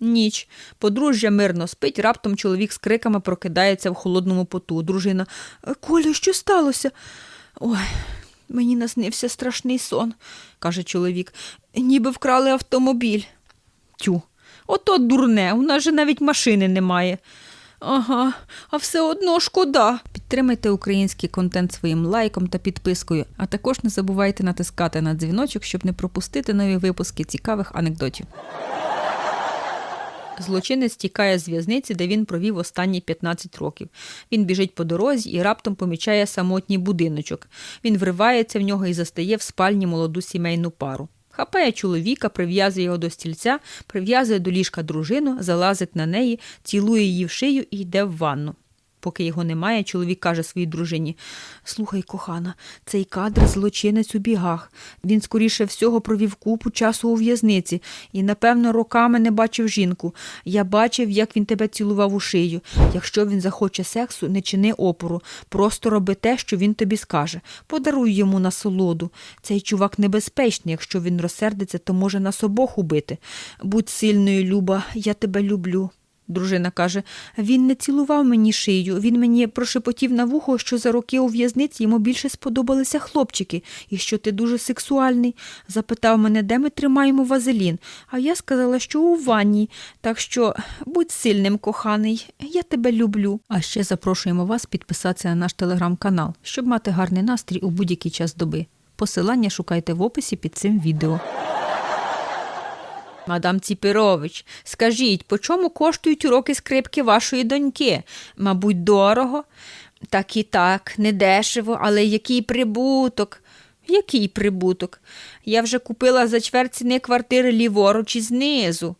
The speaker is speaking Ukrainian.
Ніч. Подружжя мирно спить, раптом чоловік з криками прокидається в холодному поту. Дружина. «Е, Коля, що сталося? Ой, мені наснився страшний сон, каже чоловік. Ніби вкрали автомобіль. Тю, ото дурне, у нас же навіть машини немає. Ага, а все одно шкода. Підтримайте український контент своїм лайком та підпискою, а також не забувайте натискати на дзвіночок, щоб не пропустити нові випуски цікавих анекдотів. Злочинець тікає з в'язниці, де він провів останні 15 років. Він біжить по дорозі і раптом помічає самотній будиночок. Він вривається в нього і застає в спальні молоду сімейну пару. Хапає чоловіка, прив'язує його до стільця, прив'язує до ліжка дружину, залазить на неї, цілує її в шию і йде в ванну. Поки його немає, чоловік каже своїй дружині: Слухай, кохана, цей кадр злочинець у бігах. Він, скоріше всього, провів купу часу у в'язниці і, напевно, роками не бачив жінку. Я бачив, як він тебе цілував у шию. Якщо він захоче сексу, не чини опору. Просто роби те, що він тобі скаже. Подаруй йому насолоду. Цей чувак небезпечний. Якщо він розсердиться, то може нас обох убити. Будь сильною, Люба, я тебе люблю. Дружина каже, він не цілував мені шию, він мені прошепотів на вухо, що за роки у в'язниці йому більше сподобалися хлопчики, і що ти дуже сексуальний. Запитав мене, де ми тримаємо вазелін, а я сказала, що у ванні. Так що будь сильним, коханий, я тебе люблю. А ще запрошуємо вас підписатися на наш телеграм-канал, щоб мати гарний настрій у будь-який час доби. Посилання шукайте в описі під цим відео. Мадам Ціпірович, скажіть, по чому коштують уроки скрипки вашої доньки? Мабуть, дорого? Так і так, недешево, але який прибуток? Який прибуток? Я вже купила за чверть ціни квартири ліворуч і знизу.